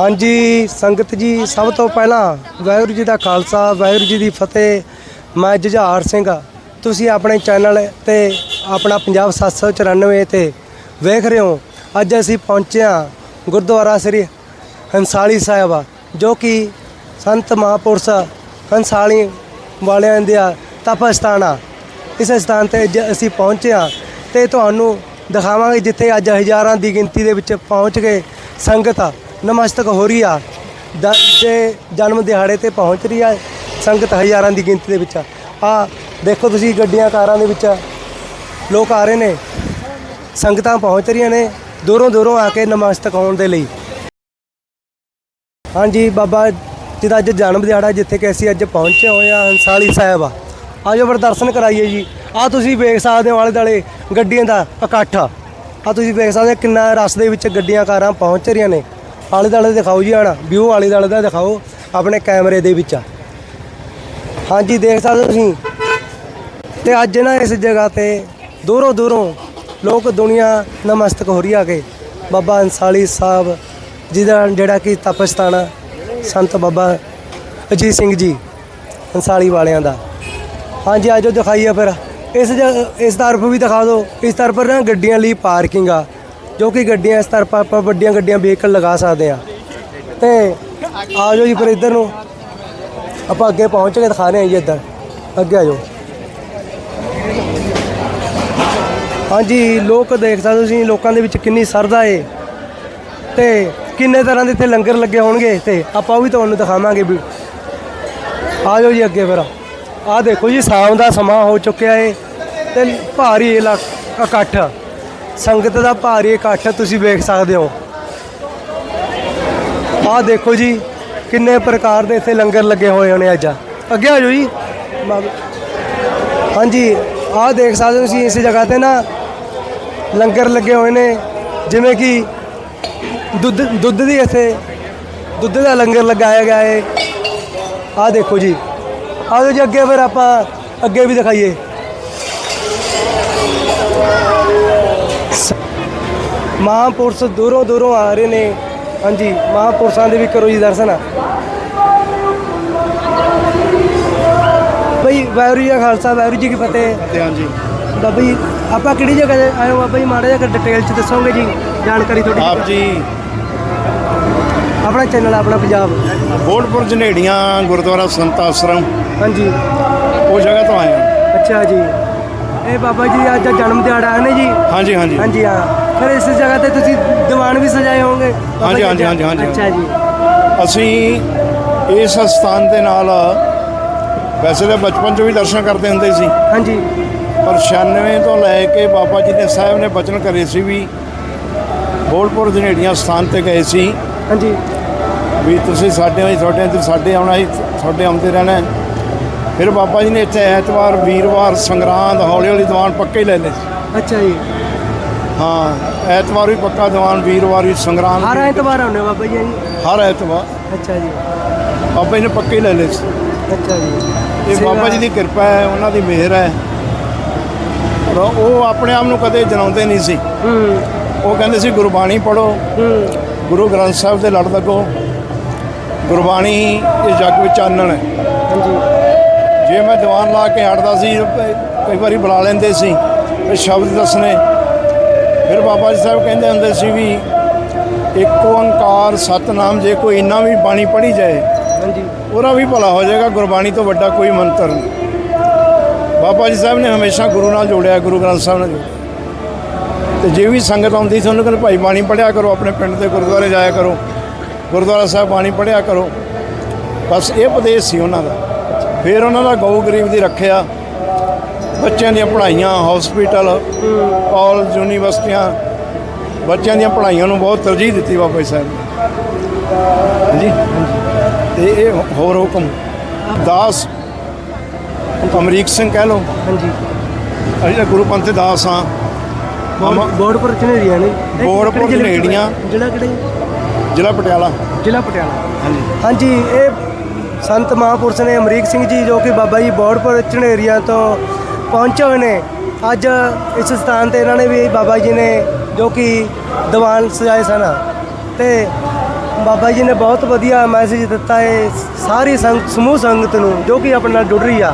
ਹਾਂਜੀ, ਸੰਗਤ ਜੀ, ਸਭ ਤੋਂ ਪਹਿਲਾਂ ਵਾਹਿਗੁਰੂ ਜੀ ਦਾ ਖਾਲਸਾ, ਵਾਹਿਗੁਰੂ ਜੀ ਦੀ ਫਤਿਹ। ਮੈਂ ਜੁਝਾਰ ਸਿੰਘ ਤੁਸੀਂ ਆਪਣੇ ਚੈਨਲ ਤੇ ਆਪਣਾ ਪੰਜਾਬ 794 ਤੇ ਵੇਖ ਰਹੇ ਹੋ। ਅੱਜ ਅਸੀਂ ਪਹੁੰਚੇ ਹਾਂ ਗੁਰਦੁਆਰਾ ਸ੍ਰੀ ਹੰਸਾਲੀ ਸਾਹਿਬ ਜੋ ਕਿ ਸੰਤ ਮਹਾਂਪੁਰਸ਼ ਹੰਸਾਲੀ ਵਾਲਿਆਂ ਦਾ ਤਪ ਸਥਾਨ ਆ। ਇਸ ਸਥਾਨ ਤੇ ਅੱਜ ਅਸੀਂ ਪਹੁੰਚੇ ਹਾਂ ਤੇ ਤੁਹਾਨੂੰ ਦਿਖਾਵਾਂਗੇ ਜਿੱਥੇ ਅੱਜ ਹਜ਼ਾਰਾਂ ਦੀ ਗਿਣਤੀ ਦੇ ਵਿੱਚ ਪਹੁੰਚ ਕੇ ਸੰਗਤ ਨਮਸਤਕ ਹੋ ਰਹੀ ਆ। ਦ- ਦੇ ਜਨਮ ਦਿਹਾੜੇ ਤੇ ਪਹੁੰਚ ਰਹੀ ਆ ਸੰਗਤ ਹਜ਼ਾਰਾਂ ਦੀ ਗਿਣਤੀ ਦੇ ਵਿੱਚ। ਆ ਦੇਖੋ ਤੁਸੀਂ ਗੱਡੀਆਂ, ਕਾਰਾਂ ਦੇ ਵਿੱਚ ਲੋਕ ਆ ਰਹੇ ਨੇ। ਸੰਗਤਾਂ ਪਹੁੰਚ ਰਹੀਆਂ ਨੇ ਦੂਰੋਂ ਦੂਰੋਂ ਆ ਕੇ ਨਮਸਤਕ ਹੋਣ ਦੇ ਲਈ। ਹਾਂਜੀ ਬਾਬਾ ਜੀ ਦਾ ਅੱਜ ਜਨਮ ਦਿਹਾੜਾ ਜਿੱਥੇ ਕਿ ਅਸੀਂ ਅੱਜ ਪਹੁੰਚੇ ਹੋਏ ਹਾਂ ਹੰਸਾਲੀ ਸਾਹਿਬ ਆ। ਆਜੋ ਫਿਰ ਦਰਸ਼ਨ ਕਰਾਈਏ ਜੀ। ਆ ਤੁਸੀਂ ਵੇਖ ਸਕਦੇ ਹੋ ਆਲੇ ਦਾਲੇ ਗੱਡੀਆਂ ਦਾ ਇਕੱਠ। ਆ ਤੁਸੀਂ ਵੇਖ ਸਕਦੇ ਹੋ ਕਿੰਨਾ ਰਸ ਦੇ ਵਿੱਚ ਗੱਡੀਆਂ, ਕਾਰਾਂ ਪਹੁੰਚ ਰਹੀਆਂ ਨੇ। ਆਲੇ ਦਾਲੇ ਦਿਖਾਓ ਜੀ ਹਣਾ ਵਿਊ ਆਲੇ ਦਾਲੇ ਦਾ ਦਿਖਾਓ ਆਪਣੇ ਕੈਮਰੇ ਦੇ ਵਿੱਚ ਹਾਂਜੀ ਦੇਖ ਸਕਦੇ ਹੋ ਤੁਸੀਂ? ਤੇ ਅੱਜ ਨਾ ਇਸ ਜਗ੍ਹਾ ਤੇ ਦੂਰੋਂ ਦੂਰੋਂ ਲੋਕ ਦੁਨੀਆ ਨਮਸਤਕ ਹੋ ਰਹੀ ਆ ਕੇ। ਬਾਬਾ ਅੰਸਾਲੀ ਸਾਹਿਬ ਜਿਹਦਾ ਜਿਹੜਾ ਕਿ ਤਪਸਥਾਨ ਆ, ਸੰਤ ਬਾਬਾ ਅਜੀਤ ਸਿੰਘ ਜੀ ਅੰਸਾਲੀ ਵਾਲਿਆਂ ਦਾ। ਹਾਂਜੀ ਆਜੋ ਦਿਖਾਈਏ ਫਿਰ। ਇਸ ਜਗ੍ਹਾ ਇਸ ਤਰਫ ਵੀ ਦਿਖਾ ਦਿਓ। ਇਸ ਤਰਫ ਨਾ ਗੱਡੀਆਂ ਲਈ ਪਾਰਕਿੰਗ ਆ। ਜੋ ਕਿ ਗੱਡੀਆਂ ਇਸ ਤਰਫ ਆਪਾਂ ਵੱਡੀਆਂ ਗੱਡੀਆਂ ਵਹੀਕਲ ਲਗਾ ਸਕਦੇ ਆ। ਤੇ ਆਜੋ ਜੀ ਫਿਰ ਇੱਧਰ ਨੂੰ। ਆਪਾਂ ਅੱਗੇ ਪਹੁੰਚ ਕੇ ਦਿਖਾ ਰਹੇ ਹਾਂ ਜੀ ਇੱਧਰ। ਅੱਗੇ ਆ ਜਾਓ ਹਾਂਜੀ, ਲੋਕ ਦੇਖ ਸਕਦੇ ਤੁਸੀਂ ਲੋਕਾਂ ਦੇ ਵਿੱਚ ਕਿੰਨੀ ਸਰਦਾ ਏ। ਤੇ ਕਿੰਨੇ ਤਰ੍ਹਾਂ ਦੇ ਇੱਥੇ ਲੰਗਰ ਲੱਗੇ ਹੋਣਗੇ ਤੇ ਆਪਾਂ ਉਹ ਵੀ ਤੁਹਾਨੂੰ ਦਿਖਾਵਾਂਗੇ ਵੀ। ਆ ਜਾਓ ਜੀ ਅੱਗੇ ਫਿਰ। ਆਹ ਦੇਖੋ ਜੀ, ਸ਼ਾਮ ਦਾ ਸਮਾਂ ਹੋ ਚੁੱਕਿਆ ਏ ਤੇ ਭਾਰੀ ਇਲਾ- ਇਕੱਠ। ਸੰਗਤ ਦਾ ਭਾਰੀ ਇਕੱਠ ਤੁਸੀਂ ਵੇਖ ਸਕਦੇ ਹੋ। ਆਹ ਦੇਖੋ ਜੀ, ਕਿੰਨੇ ਪ੍ਰਕਾਰ ਦੇ ਇੱਥੇ ਲੰਗਰ ਲੱਗੇ ਹੋਏ ਹੋਣੇ ਅੱਜ। ਅੱਗੇ ਆ ਜਾਓ ਜੀ। ਹਾਂਜੀ, ਆਹ ਦੇਖ ਸਕਦੇ ਹੋ ਤੁਸੀਂ ਇਸ ਜਗ੍ਹਾ ਤੇ ਨਾ, ਲੰਗਰ ਲੱਗੇ ਹੋਏ ਨੇ, ਜਿਵੇਂ ਕਿ ਦੁੱਧ ਦੁੱਧ ਦੀ ਇੱਥੇ, ਦੁੱਧ ਦਾ ਲੰਗਰ ਲਗਾਇਆ ਗਿਆ ਹੈ ਆਹ ਦੇਖੋ ਜੀ। ਆਹ ਜੀ, ਅੱਗੇ ਫਿਰ ਆਪਾਂ ਅੱਗੇ ਵੀ ਦਿਖਾਈਏ। ਮਹਾਂਪੁਰਸ਼ ਦੂਰੋਂ ਦੂਰੋਂ ਆ ਰਹੇ ਨੇ। ਹਾਂਜੀ ਮਹਾਂਪੁਰਸ਼ਾਂ ਦੇ ਵੀ ਕਰੋ ਜੀ ਦਰਸ਼ਨ। ਬਈ ਵਾਹਿਗੁਰੂ ਜੀ ਕਾ ਖਾਲਸਾ ਵਾਹਿਗੁਰੂ ਜੀ ਕੀ ਫਤਿਹ। ਹਾਂਜੀ। ਬਾਬਾ ਜੀ ਆਪਾਂ ਕਿਹੜੀ ਜਗ੍ਹਾ ਤੇ ਆਏ ਹੋ? ਬਾਬਾ ਜੀ ਮਾੜਾ ਜਿਹਾ ਡਿਟੇਲ ਚ ਦੱਸੋਗੇ ਜੀ ਜਾਣਕਾਰੀ ਥੋੜੀ ਆਪ ਜੀ। ਆਪਣਾ ਚੈਨਲ ਆਪਣਾ ਪੰਜਾਬ। ਬੋਲਪੁਰ ਜਨੇੜੀਆਂ ਗੁਰਦੁਆਰਾ ਸੰਤ ਆਸ਼ਰਮ। ਹਾਂਜੀ। ਉਹ ਜਗ੍ਹਾ ਤੋਂ ਆਏ ਹਾਂ। ਅੱਛਾ ਜੀ। ਇਹ ਬਾਬਾ ਜੀ ਅੱਜ ਜਨਮ ਦਿਹਾੜਾ ਹੈ ਨੇ ਜੀ? ਹਾਂਜੀ ਹਾਂਜੀ। ਹਾਂਜੀ ਹਾਂ। ਫਿਰ ਇਸ ਜਗ੍ਹਾ ਤੇ ਤੁਸੀਂ ਦੀਵਾਨ ਵੀ ਸਜਾਏ ਹੋਵੋਗੇ ਬਾਬਾ ਹਾਂਜੀ, ਜੀ ਹਾਂਜੀ, ਹਾਂਜੀ, ਹਾਂਜੀ। ਅੱਛਾ ਜੀ। ਅਸੀਂ ਇਸ ਸਥਾਨ ਦੇ ਨਾਲ ਵੈਸੇ ਤਾਂ ਬਚਪਨ 'ਚ ਵੀ ਦਰਸ਼ਨ ਕਰਦੇ ਹੁੰਦੇ ਸੀ। ਹਾਂਜੀ। ਪਰ 96 ਤੋਂ ਲੈ ਕੇ ਬਾਬਾ ਜੀ ਨੇ ਸਾਹਿਬ ਨੇ ਬਚਨ ਕਰੇ ਸੀ ਵੀ ਬੋਲਪੁਰ ਜਨੇੜੀਆਂ ਸਥਾਨ ਤੇ ਗਏ ਸੀ। ਹਾਂਜੀ। ਵੀ ਤੁਸੀਂ ਸਾਡੇ ਹੋਈ ਤੁਹਾਡੇ ਤੇ ਸਾਡੇ ਆਉਣਾ ਹੀ ਤੁਹਾਡੇ ਆਉਂਦੇ ਰਹਿਣਾ ਹੈ। ਫਿਰ ਬਾਬਾ ਜੀ ਨੇ ਇੱਥੇ ਐਤਵਾਰ ਵੀਰਵਾਰ ਸੰਗਰਾਂਦ ਹੌਲੀ ਹੌਲੀ ਦੀਵਾਨ ਪੱਕੇ ਹੀ ਲੈ ਲਏ ਸੀ। ਅੱਛਾ ਜੀ। ਹਾਂ ਐਤਵਾਰ ਵੀ ਪੱਕਾ ਦੀਵਾਨ ਵੀਰਵਾਰ ਵੀ ਸੰਗਰਾਂਦ ਹਰ ਐਤਵਾਰ ਆਉਂਦੇ ਬਾਬਾ ਜੀ ਹਰ ਐਤਵਾਰ। ਅੱਛਾ ਜੀ। ਬਾਬਾ ਜੀ ਨੇ ਪੱਕੇ ਹੀ ਲੈ ਲਏ ਅੱਛਾ ਜੀ। ਇਹ ਬਾਬਾ ਜੀ ਦੀ ਕਿਰਪਾ ਹੈ ਉਹਨਾਂ ਦੀ ਮਿਹਰ ਹੈ। ਉਹ ਆਪਣੇ ਆਪ ਨੂੰ ਕਦੇ ਜਨਾਉਂਦੇ ਨਹੀਂ ਸੀ। ਉਹ ਕਹਿੰਦੇ ਸੀ ਗੁਰਬਾਣੀ ਪੜੋ ਗੁਰੂ ਗ੍ਰੰਥ ਸਾਹਿਬ ਦੇ ਲੜ ਲੱਗੋ। ਗੁਰਬਾਣੀ ਇਸ ਜੱਗ ਵਿੱਚ ਚਾਨਣ ਹੈ। ਹਾਂਜੀ। ਜੇ ਮੈਂ ਦੀਵਾਨ ਲਾ ਕੇ ਹਟਦਾ ਸੀ ਕਈ ਵਾਰੀ ਬੁਲਾ ਲੈਂਦੇ ਸੀ ਤੇ ਸ਼ਬਦ ਦੱਸਣੇ। ਫਿਰ ਬਾਬਾ ਜੀ ਸਾਹਿਬ ਕਹਿੰਦੇ ਹੁੰਦੇ ਸੀ ਵੀ ਇੱਕ ਓੰਕਾਰ ਸਤਨਾਮ ਜੇ ਕੋਈ ਇੰਨਾ ਵੀ ਬਾਣੀ ਪੜ੍ਹੀ ਜਾਏ ਹਾਂਜੀ। ਉਹਦਾ ਵੀ ਭਲਾ ਹੋ ਜਾਏਗਾ ਗੁਰਬਾਣੀ ਤੋਂ ਵੱਡਾ ਕੋਈ ਮੰਤਰ ਨਹੀਂ। ਬਾਬਾ ਜੀ ਸਾਹਿਬ ਨੇ ਹਮੇਸ਼ਾ ਗੁਰੂ ਨਾਲ ਜੋੜਿਆ ਗੁਰੂ ਗ੍ਰੰਥ ਸਾਹਿਬ ਨਾਲ ਤੇ ਜੇ ਵੀ ਸੰਗਤ ਆਉਂਦੀ ਸੀ ਉਹਨੂੰ ਕਹਿੰਦੇ ਭਾਈ ਬਾਣੀ ਪੜ੍ਹਿਆ ਕਰੋ ਆਪਣੇ ਪਿੰਡ ਦੇ ਗੁਰਦੁਆਰੇ ਜਾਇਆ ਕਰੋ। ਗੁਰਦੁਆਰਾ ਸਾਹਿਬ ਬਾਣੀ ਪੜ੍ਹਿਆ ਕਰੋ। ਬਸ ਇਹ ਉਪਦੇਸ਼ ਸੀ ਉਹਨਾਂ ਦਾ। ਫਿਰ ਉਹਨਾਂ ਦਾ ਗਊ ਗਰੀਬ ਦੀ ਰੱਖਿਆ। ਬੱਚਿਆਂ ਦੀਆਂ ਪੜ੍ਹਾਈਆਂ ਹਸਪੀਟਲ ਕਾਲਜ ਯੂਨੀਵਰਸਿਟੀਆਂ। ਬੱਚਿਆਂ ਦੀਆਂ ਪੜ੍ਹਾਈਆਂ ਨੂੰ ਬਹੁਤ ਤਰਜੀਹ ਦਿੱਤੀ ਬਾਬਾ ਜੀ ਸਾਹਿਬ ਨੇ। ਹਾਂਜੀ ਤੇ ਇਹ ਹੋਰ ਹੁਕਮ ਦਾਸ ਅਮਰੀਕ ਸਿੰਘ ਕਹਿ ਲਓ। ਹਾਂਜੀ। ਅਸੀਂ ਤਾਂ ਗੁਰੂ ਪੰਥ ਦੇ ਦਾਸ ਹਾਂ। ਬੋਰਡਪੁਰ ਚਨੇੜੀਆਂ ਨੇ। ਬੋਰਡਪੁਰ ਝਨੇੜੀਆਂ। ਜ਼ਿਲ੍ਹਾ ਕਿਹੜਾ ਜੀ? ਜ਼ਿਲ੍ਹਾ ਪਟਿਆਲਾ। ਜ਼ਿਲ੍ਹਾ ਪਟਿਆਲਾ। ਹਾਂਜੀ। ਹਾਂਜੀ ਇਹ ਸੰਤ ਮਹਾਂਪੁਰਸ਼ ਨੇ ਅਮਰੀਕ ਸਿੰਘ ਜੀ ਜੋ ਕਿ ਬਾਬਾ ਜੀ ਬੋੜਪੁਰ ਝਨੇਰੀਆਂ ਤੋਂ ਪਹੁੰਚੇ ਹੋਏ ਨੇ, ਅੱਜ ਇਸ ਸਥਾਨ ਤੇ ਇਹਨਾਂ ਨੇ ਵੀ ਬਾਬਾ ਜੀ ਨੇ ਜੋ ਕਿ ਦੀਵਾਨ ਸਜਾਏ ਸਨ। ਤੇ ਬਾਬਾ ਜੀ ਨੇ ਬਹੁਤ ਵਧੀਆ ਮੈਸੇਜ ਦਿੱਤਾ ਹੈ ਸਾਰੀ ਸੰਗਤ ਸਮੂਹ ਸੰਗਤ ਨੂੰ, ਜੋ ਕਿ ਆਪਣੇ ਨਾਲ ਜੁੜ ਰਹੀ ਆ।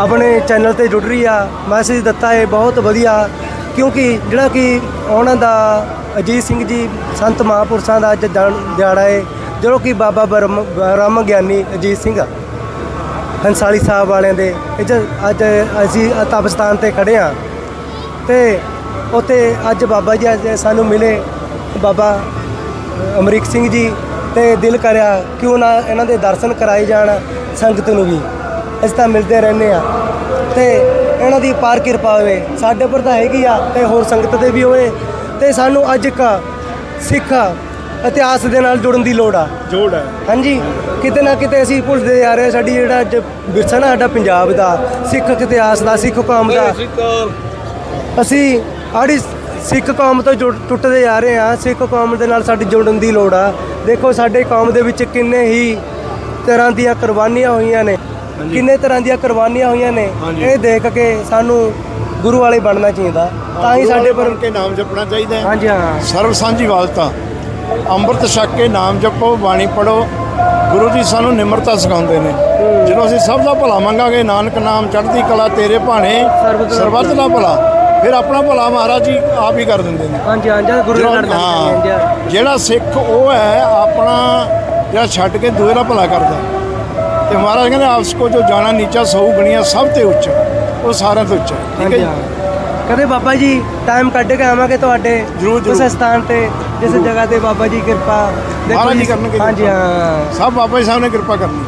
ਆਪਣੇ ਚੈਨਲ ਤੇ ਜੁੜ ਰਹੀ ਆ। ਮੈਸੇਜ ਦਿੱਤਾ ਹੈ ਬਹੁਤ ਵਧੀਆ, ਕਿਉਂਕਿ ਜਿਹੜਾ ਕਿ ਉਹਨਾਂ ਦਾ ਅਜੀਤ ਸਿੰਘ ਜੀ ਸੰਤ ਮਹਾਂਪੁਰਸ਼ਾਂ ਦਾ ਅੱਜ ਜਨ- ਦਿਹਾੜਾ ਹੈ। ਜੋ ਕਿ ਬਾਬਾ ਬਰਮ ਰਾਮ ਗਿਆਨੀ ਅਜੀਤ ਸਿੰਘ ਹੰਸਾਲੀ ਸਾਹਿਬ ਵਾਲਿਆਂ ਦੇ। ਇਹ ਅੱਜ ਅਸੀਂ ਤਪਸਤਾਨ ਤੇ ਖੜੇ ਆ ਤੇ ਉੱਥੇ ਅੱਜ ਬਾਬਾ ਜੀ ਅੱਜ ਸਾਨੂੰ ਮਿਲੇ। ਬਾਬਾ ਅਮਰੀਕ ਸਿੰਘ ਜੀ ਤੇ ਦਿਲ ਕਰਿਆ ਕਿਉਂ ਨਾ ਇਹਨਾਂ ਦੇ ਦਰਸ਼ਨ ਕਰਾਏ ਜਾਣ ਸੰਗਤ ਨੂੰ ਵੀ। ਅਸੀਂ ਤਾਂ ਮਿਲਦੇ ਰਹਿੰਦੇ ਆ ਤੇ ਇਹਨਾਂ ਦੀ ਪਾਰ ਕਿਰਪਾ ਹੋਵੇ। ਸਾਡੇ ਪਰ ਤਾਂ ਹੈਗੀ ਆ ਤੇ ਹੋਰ ਸੰਗਤ 'ਤੇ ਵੀ ਹੋਵੇ। ਤੇ ਸਾਨੂੰ ਅੱਜ ਇੱਕ ਸਿੱਖ ਇਤਿਹਾਸ ਦੇ ਨਾਲ ਜੁੜਨ ਦੀ ਲੋੜ ਆ। ਜੋੜ ਹੈ ਹਾਂਜੀ। ਕਿਤੇ ਨਾ ਕਿਤੇ ਅਸੀਂ ਭੁੱਲਦੇ ਜਾ ਰਹੇ ਹਾਂ ਸਾਡੀ ਜਿਹੜਾ ਅੱਜ ਵਿਰਸਾ ਨਾ ਸਾਡਾ ਪੰਜਾਬ ਦਾ ਸਿੱਖ ਇਤਿਹਾਸ ਦਾ ਸਿੱਖ ਕੌਮ ਦਾ। ਅਸੀਂ ਆੜੀ ਸਿੱਖ ਕੌਮ ਤੋਂ ਜੁੜ- ਟੁੱਟਦੇ ਜਾ ਰਹੇ ਹਾਂ ਸਿੱਖ ਕੌਮ ਦੇ ਨਾਲ ਸਾਡੀ ਜੁੜਨ ਦੀ ਲੋੜ ਆ। ਦੇਖੋ ਸਾਡੇ ਕੌਮ ਦੇ ਵਿੱਚ ਕਿੰਨੇ ਹੀ ਤਰ੍ਹਾਂ ਦੀਆਂ ਕੁਰਬਾਨੀਆਂ ਹੋਈਆਂ ਨੇ। ਕਿੰਨੇ ਤਰ੍ਹਾਂ ਦੀਆਂ ਕੁਰਬਾਨੀਆਂ ਹੋਈਆਂ ਨੇ। ਹਾਂਜੀ। ਇਹ ਦੇਖ ਕੇ ਸਾਨੂੰ ਗੁਰੂ ਵਾਲੇ ਬਣਨਾ ਚਾਹੀਦਾ। ਤਾਂ ਹੀ ਸਾਡੇ ਪਰ ਕੇ ਨਾਮ ਜਪਣਾ ਚਾਹੀਦਾ ਹੈ। ਹਾਂਜੀ ਹਾਂ। ਸਰਬ ਸਾਂਝੀ ਵਾਲਤਾ। ਅੰਮ੍ਰਿਤ ਛਕ ਕੇ ਨਾਮ ਜਪੋ ਬਾਣੀ ਪੜੋ ਗੁਰੂ ਜੀ ਸਾਨੂੰ ਨਿਮਰਤਾ ਸਿਖਾਉਂਦੇ ਨੇ। ਜਦੋਂ ਅਸੀਂ ਸਭ ਦਾ ਭਲਾ ਮੰਗਾਂਗੇ ਨਾਨਕ ਨਾਮ ਚੜ੍ਹਦੀ ਕਲਾ ਤੇਰੇ ਭਾਣੇ ਸਰਬਤ ਦਾ ਭਲਾ। ਫਿਰ ਆਪਣਾ ਭਲਾ ਮਹਾਰਾਜ ਜੀ ਆਪ ਹੀ ਕਰ ਦਿੰਦੇ ਨੇ। ਹਾਂਜੀ ਹਾਂ ਜਦ ਗੁਰੂ ਹਾਂਜੀ ਹਾਂ। ਹਾਂ, ਜਿਹੜਾ ਸਿੱਖ ਉਹ ਹੈ ਆਪਣਾ ਜਿਹੜਾ ਛੱਡ ਕੇ ਦੂਏ ਦਾ ਭਲਾ ਕਰਦਾ। ਤੇ ਮਹਾਰਾਜ ਕਹਿੰਦੇ ਆਪਸ ਕੋ ਜੋ ਜਾਣਾ ਨੀਚਾ ਸਹੂ ਗਣੀਆਂ ਸਭ ਤੇ ਉੱਚ। ਉਹ ਸਾਰਿਆਂ ਤੋਂ ਉੱਚਾ। ਠੀਕ ਹੈ ਹਾਂਜੀ ਜੀ ਕਦੇ ਬਾਬਾ ਜੀ ਟਾਈਮ ਕੱਢ ਕੇ ਆਵਾਂਗੇ ਤੁਹਾਡੇ। ਉਸ ਸਥਾਨ ਤੇ। ਜਿਸ ਜਗ੍ਹਾ ਤੇ ਬਾਬਾ ਜੀ ਕਿਰਪਾ ਦੇਖੋ ਮਹਾਰਾਜ ਜੀ ਕਰਨਗੇ ਹਾਂਜੀ। ਹਾਂ। ਸਭ ਬਾਬਾ ਜੀ ਸਾਹਿਬ ਨੇ ਕਿਰਪਾ ਕਰਨੀ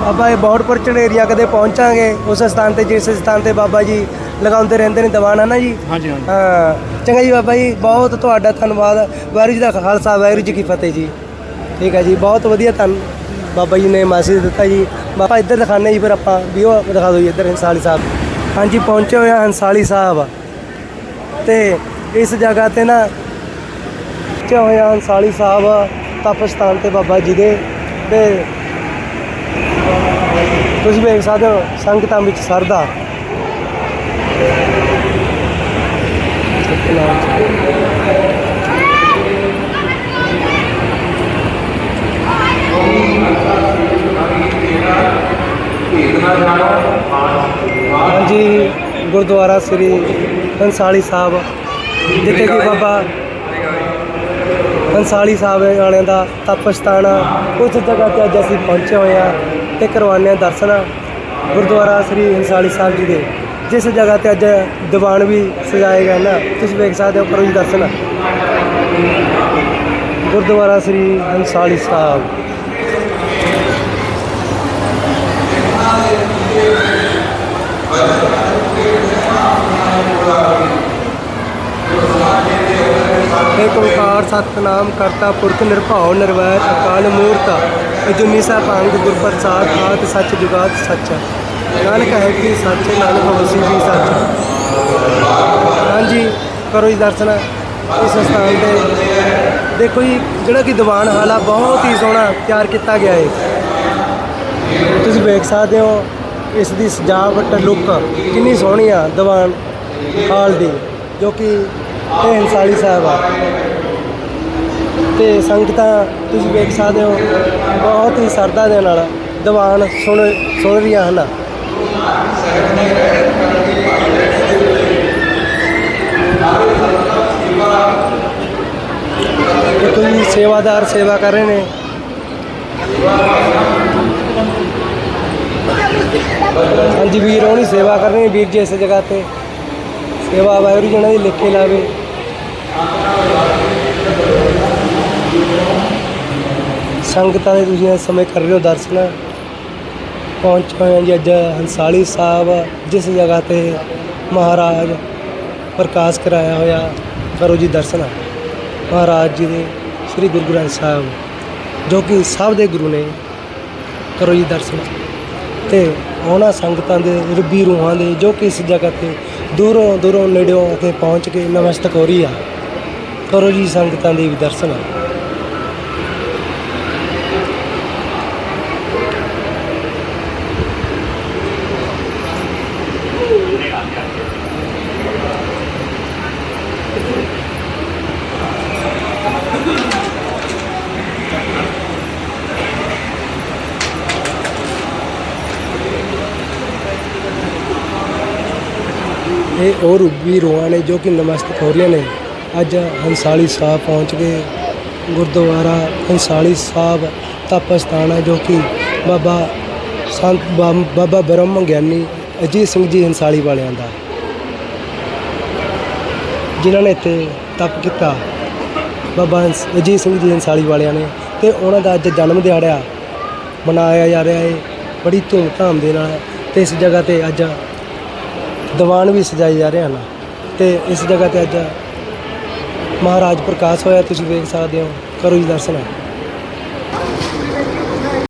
ਬਾਬਾ ਇਹ ਬਹੁਤ ਪਰਚਣ ਏਰੀਆ ਕਦੇ ਪਹੁੰਚਾਂਗੇ ਉਸ ਸਥਾਨ ਤੇ ਜਿਸ ਸਥਾਨ ਤੇ ਬਾਬਾ ਜੀ ਲਗਾਉਂਦੇ ਰਹਿੰਦੇ ਨੇ ਦੀਵਾਨ ਨਾ ਜੀ? ਹਾਂਜੀ ਹਾਂਜੀ। ਹਾਂ। ਚੰਗਾ ਜੀ ਬਾਬਾ ਜੀ ਬਹੁਤ ਤੁਹਾਡਾ ਧੰਨਵਾਦ। ਵਾਹਿਗੁਰੂ ਜੀ ਦਾ ਖਾਲਸਾ ਵਾਹਿਗੁਰੂ ਜੀ ਕੀ ਫਤਿਹ ਜੀ। ਠੀਕ ਹੈ ਜੀ ਬਹੁਤ ਵਧੀਆ ਧੰਨ ਬਾਬਾ ਜੀ ਨੇ ਮੈਸੇਜ ਦਿੱਤਾ ਜੀ। ਬਾਬਾ ਇੱਧਰ ਦਿਖਾਣੇ ਜੀ ਫਿਰ ਆਪਾਂ ਵੀ ਉਹ ਦਿਖਾ ਦਿਓ ਜੀ ਇੱਧਰ ਹੰਸਾਲੀ ਸਾਹਿਬ। ਹਾਂਜੀ ਪਹੁੰਚੇ ਹੋਏ ਹਾਂ ਹੰਸਾਲੀ ਸਾਹਿਬ। ਤੇ ਇਸ ਜਗ੍ਹਾ ਤੇ ਨਾ ਪਹੁੰਚੇ ਹੋਇਆ ਅੰਸਾਲੀ ਹੰਸਾਲੀ ਸਾਹਿਬ ਤਪਸਥਾਨ ਤੇ ਬਾਬਾ ਜੀ ਦੇ ਤੇ ਤੁਸੀਂ ਵੇਖ ਸਕਦੇ ਹੋ ਸੰਗਤਾਂ ਵਿੱਚ ਸਰਦਾ। ਹਾਂਜੀ, ਗੁਰਦੁਆਰਾ ਸ੍ਰੀ ਹੰਸਾਲੀ ਸਾਹਿਬ, ਜਿੱਥੇ ਕਿ ਬਾਬਾ ਅੰਸਾਲੀ ਸਾਹਿਬ ਵਾਲਿਆਂ ਦਾ ਤਪਸਥਾਨ ਆ। ਉਸ ਜਗ੍ਹਾ ਤੇ ਅੱਜ ਅਸੀਂ ਪਹੁੰਚੇ ਹੋਏ ਆ ਤੇ ਕਰਵਾਉਂਦੇ ਹਾਂ ਦਰਸ਼ਨ ਗੁਰਦੁਆਰਾ ਸ੍ਰੀ ਅੰਸਾਲੀ ਸਾਹਿਬ ਜੀ ਦੇ। ਜਿਸ ਜਗ੍ਹਾ ਤੇ ਅੱਜ ਦੀਵਾਨ ਵੀ ਸਜਾਏ ਗਏ ਨਾ। ਤੁਸੀਂ ਵੇਖ ਸਕਦੇ ਹੋ ਕਰੋ ਜੀ ਦਰਸ਼ਨ। ਗੁਰਦੁਆਰਾ ਸ੍ਰੀ ਅੰਸਾਲੀ ਸਾਹਿਬ। ਏਕ ਓੰਕਾਰ ਸਤਨਾਮ ਕਰਤਾ ਪੁਰਖ ਨਿਰਭਉ ਨਿਰਵੈਰ ਅਕਾਲ ਮੂਰਤ, ਅਜੂਨੀ ਸਾਹਿਬਾਂਗ ਗੁਰ ਪ੍ਰਸਾਦ ਆਦ ਸੱਚ ਜੁਗਾਤ ਸੱਚ। ਨਾਨਕ ਹੈ ਕਿ ਸੱਚ, ਨਾਨਕ ਵਸੀ ਵੀ ਸੱਚ। ਹਾਂਜੀ, ਕਰੋ ਜੀ ਦਰਸ਼ਨ ਇਸ ਸਥਾਨ ਤੇ। ਦੇਖੋ ਜੀ, ਜਿਹੜਾ ਕਿ ਦੀਵਾਨ ਹਾਲ ਆ, ਬਹੁਤ ਹੀ ਸੋਹਣਾ ਤਿਆਰ ਕੀਤਾ ਗਿਆ ਹੈ ਤੁਸੀਂ ਵੇਖ ਸਕਦੇ ਹੋ, ਇਸ ਦੀ ਸਜਾਵਟ ਲੁੱਕ ਕਿੰਨੀ ਸੋਹਣੀ ਆ ਦੀਵਾਨ ਹਾਲ ਦੀ, ਜੋ ਕਿ ਇਹ ਸਾਹਿਬ ਆ। ਤੇ ਸੰਗਤਾਂ ਤੁਸੀਂ ਵੇਖ ਸਕਦੇ ਹੋ, ਬਹੁਤ ਹੀ ਸਰਦਾ ਦੇ ਨਾਲ ਦੀਵਾਨ ਸੁਣ ਸੁਣ ਰਹੀਆਂ ਹਨ। ਕੋਈ ਸੇਵਾਦਾਰ ਸੇਵਾ ਕਰ ਰਹੇ ਨੇ। ਹਾਂਜੀ ਵੀਰ ਹੋਣੀ ਸੇਵਾ ਕਰ ਰਹੇ ਨੇ ਵੀਰ ਜੀ ਇਸ ਜਗ੍ਹਾ ਤੇ। ਸੇਵਾ ਵਾਹਿਗੁਰੂ ਜੀ ਉਹਨਾਂ ਦੀ ਲਿਖੇ ਲਾਵੇ ਸੰਗਤਾਂ ਦੇ ਤੁਸੀਂ ਇਸ ਸਮੇਂ ਕਰ ਰਹੇ ਹੋ ਦਰਸ਼ਨ। ਪਹੁੰਚ ਹੋਏ ਹਾਂ ਜੀ ਅੱਜ ਹੰਸਾਲੀ ਸਾਹਿਬ, ਜਿਸ ਜਗ੍ਹਾ ਤੇ ਮਹਾਰਾਜ ਪ੍ਰਕਾਸ਼ ਕਰਾਇਆ ਹੋਇਆ, ਕਰੋ ਜੀ ਦਰਸ਼ਨ। ਮਹਾਰਾਜ ਜੀ ਦੇ ਸ੍ਰੀ ਗੁਰੂ ਗ੍ਰੰਥ ਸਾਹਿਬ, ਜੋ ਕਿ ਸਭ ਦੇ ਗੁਰੂ ਨੇ, ਕਰੋ ਜੀ ਦਰਸ਼ਨ। ਤੇ ਉਹਨਾਂ ਸੰਗਤਾਂ ਦੇ ਰੱਬੀ ਰੂਹਾਂ ਦੇ, ਜੋ ਕਿ ਇਸ ਜਗ੍ਹਾ ਤੇ ਦੂਰੋਂ ਦੂਰੋਂ ਨੇੜਿਓਂ ਤੇ ਪਹੁੰਚ ਕੇ ਨਮਸਤਕ ਹੋ ਰਹੀ ਆ, ਕਰੋ ਜੀ ਸੰਗਤਾਂ ਦੇ ਵੀ ਦਰਸ਼ਨ। ਇਹ ਉਹ ਰੂਬੀ ਰੋਆਂ ਨੇ ਜੋ ਕਿ ਨਮਸਤਕ ਹੋ ਰਹੀਆਂ ਨੇ। ਅੱਜ ਹੰਸਾਲੀ ਸਾਹਿਬ ਪਹੁੰਚ ਗਏ। ਗੁਰਦੁਆਰਾ ਹੰਸਾਲੀ ਸਾਹਿਬ ਤਪ ਸਥਾਨ ਹੈ ਜੋ ਕਿ ਬਾਬਾ ਸੰਤ ਬਾ- ਬਾਬਾ ਬ੍ਰਹਮ ਗਿਆਨੀ ਅਜੀਤ ਸਿੰਘ ਜੀ ਹੰਸਾਲੀ ਵਾਲਿਆਂ ਦਾ। ਜਿਨ੍ਹਾਂ ਨੇ ਇੱਥੇ ਤਪ ਕੀਤਾ। ਬਾਬਾ ਹੰਸ- ਅਜੀਤ ਸਿੰਘ ਜੀ ਹੰਸਾਲੀ ਵਾਲਿਆਂ ਨੇ ਤੇ ਉਹਨਾਂ ਦਾ ਅੱਜ ਜਨਮ ਦਿਹਾੜਾ ਮਨਾਇਆ ਜਾ ਰਿਹਾ ਹੈ ਬੜੀ ਧੂਮਧਾਮ ਦੇ ਨਾਲ ਤੇ ਇਸ ਜਗ੍ਹਾ ਤੇ ਅੱਜ ਦੀਵਾਨ ਵੀ ਸਜਾਏ ਜਾ ਰਹੇ ਹਨ ਤੇ ਇਸ ਜਗ੍ਹਾ ਤੇ ਅੱਜ ਮਹਾਰਾਜ ਪ੍ਰਕਾਸ਼ ਹੋਇਆ, ਤੁਸੀਂ ਵੇਖ ਸਕਦੇ ਹੋ, ਕਰੋ ਜੀ ਦਰਸ਼ਨ।